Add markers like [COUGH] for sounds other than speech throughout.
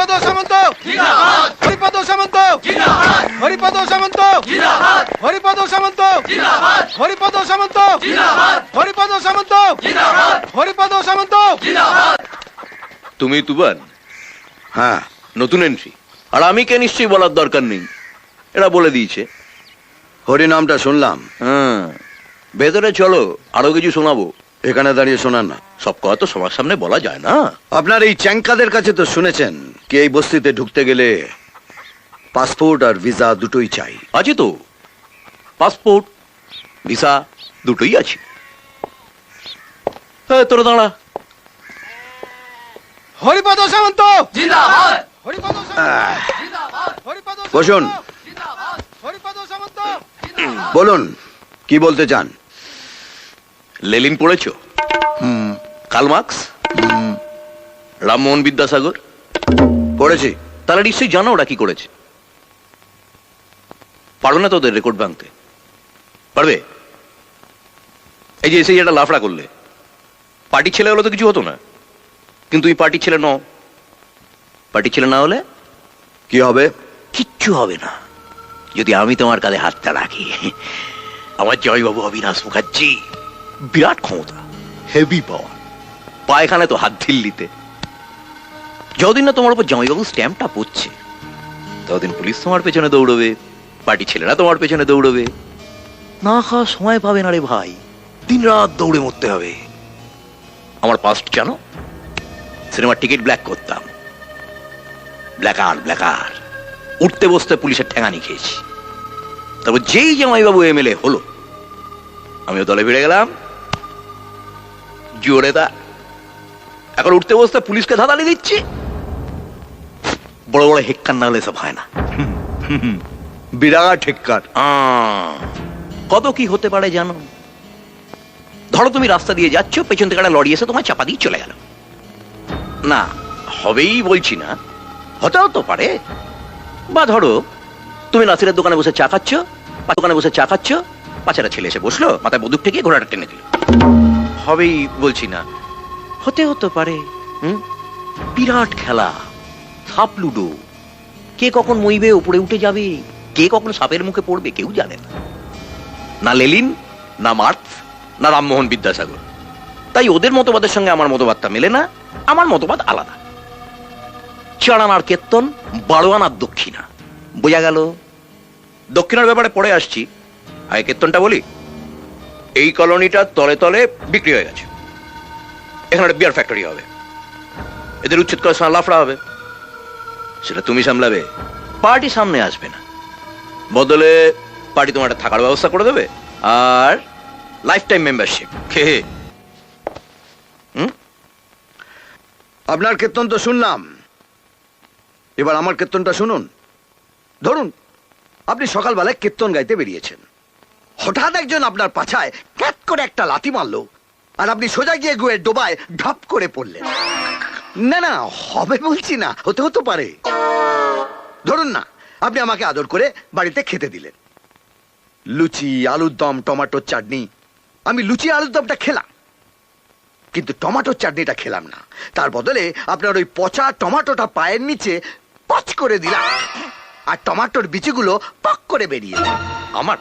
হরিপদ সামন্ত। হরিপদ সামন্ত। হরিপদ সামন্ত। হরিপদ সামন্ত। হরিপদ সামন্ত। হরিপদ সামন্ত। হরিপদ সামন্ত। তুমি তুবান? হ্যাঁ নতুন এন্ট্রি আর আমি কে নিশ্চয়ই বলার দরকার নেই। এরা বলে দিয়েছে। হরি নামটা শুনলাম। হ্যাঁ। ভেতরে চলো আরও কিছু শোনাবো। এখানে দাঁড়িয়ে শোনান না। সব কথা তো সবার সামনে বলা যায় না। আপনার এই চ্যাঙ্কাদের কাছে তো শুনেছেন। কি এই বস্তিতে ঢুকতে গেলে পাসপোর্ট আর ভিসা দুটোই চাই। আছে তো? পাসপোর্ট ভিসা দুটোই আছে। তোরা দাঁড়া। হরিপদ সামন্ত! হরিপদ সামন্ত! হরিপদ সামন্ত! বসুন। [CLEARS THROAT] বলুন কি বলতে চান? লেলিন পড়েছ? কাল মার্কস? রামমোহন বিদ্যাসাগর? পড়েছি তারা নিশ্চয়ই জানো ওরা কি করেছে। পারবে না তোদের রেকর্ড ভাঙতে। পারবে? এই যে এসে একটা লাফড়া করলে। পার্টির ছেলে হলে তো কিছু হতো না। কিন্তু এই পার্টির ছেলে ন পার্টির ছেলে না হলে কি হবে? কিচ্ছু হবে না। যদি আমি তোমার কাঁধে হাতটা রাখি, আমার জয়বাবু অবিনাশ মুখার্জি, বিরাট ক্ষমতা হেভি পাওয়ার পায়খানে তো হাত দিল্লিতে যতদিন না তোমার উপর জামাইবাবু স্ট্যাম্পটা পড়ছে, ততদিন পুলিশ তোমার পেছনে দৌড়বে পার্টি ছেলেরা তোমার পেছনে দৌড়বে। না খাওয়া সময় পাবে না রে ভাই দিন রাত দৌড়ে মরতে হবে। আমার পাস্ট জানো? সিনেমার টিকিট ব্ল্যাক করতাম। ব্ল্যাকার ব্ল্যাকার উঠতে বসতে পুলিশের ঠেঙানি খেয়েছি। তারপর যেই জামাইবাবু এমএলএ হলো, আমিও দলে বেড়ে গেলাম। জোরে তা এখন উঠতে বসতে পুলিশকে ধাঁধালি দিচ্ছি। বড় বড় হেক্কার না হলে সব হয় না। বিরাট ঠেক্কার আহ, কত কি হতে পারে জানো? ধরো তুমি রাস্তা দিয়ে যাচ্ছ পেছন থেকে একটা লরি এসে তোমার চাপা দিয়ে চলে গেল। না হবেই বলছি না। হতেও তো পারে। বা ধরো তুমি নাসিরের দোকানে বসে চা খাচ্ছ বা দোকানে বসে চা খাচ্ছ পাঁচেরা ছেলে এসে বসল মাথায় বন্দুক থেকে ঘোড়াটা টেনে দিল। হবেই বলছি না। হতে হতে পারে। হুম? বিরাট খেলা। সাপ লুডো। কে কখন মইবে উপরে উঠে যাবে, কে কখন সাপের মুখে পড়বে, কেউ জানে না। না লেলিন, না মার্কস না রামমোহন বিদ্যাসাগর। তাই ওদের মতবাদের সঙ্গে আমার মতবাদটা মেলে না, আমার মতবাদ আলাদা। চারানার কেত্তন বারোয়ানার দক্ষিণা। বোঝা গেল? দক্ষিণার ব্যাপারে পরে আসছি। আগে কেত্তনটা বলি। এই কলোনিটা তলে তলে বিক্রি হয়ে গেছে। এখানে বিয়ার ফ্যাক্টরি হবে। এদের উচ্ছেদ করার সময় লাফড়া হবে। সেটা তুমি সামলাবে, পার্টি সামনে আসবে না। বদলে পার্টি তোমার থাকার ব্যবস্থা করে দেবে, আর লাইফ টাইম মেম্বারশিপ হে। আপনার কীর্তন তো শুনলাম। এবার আমার কীর্তনটা শুনুন। ধরুন, আপনি সকালবেলায় কীর্তন গাইতে বেরিয়েছেন। হঠাৎ একজন আপনার পাছায় ক্যাট করে একটা লাথি মারলো, আর আপনি সোজা গিয়ে গুয়ে ডোবায় ঢপ করে পড়লেন। না না হবে বলছি না হতে হতে পারে। ধরুন না আপনি আমাকে আদর করে বাড়িতে খেতে দিলেন। লুচি আলুর দম টমাটোর চাটনি। আমি লুচি আলুর দমটা খেলাম। কিন্তু টমেটোর চাটনিটা খেলাম না। তার বদলে আপনার ওই পচা টমাটোটা পায়ের নিচে পচ করে দিলাম। আর টমেটোর বিচিগুলো পক করে বেরিয়ে আমার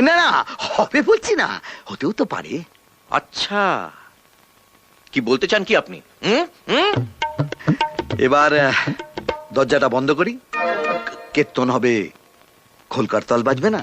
না না হবে বলছি না হতেও তো পারে। আচ্ছা। কি বলতে চান কি আপনি? এবার দরজাটা বন্ধ করি। কীর্তন হবে, খোলকার তাল বাজবে না?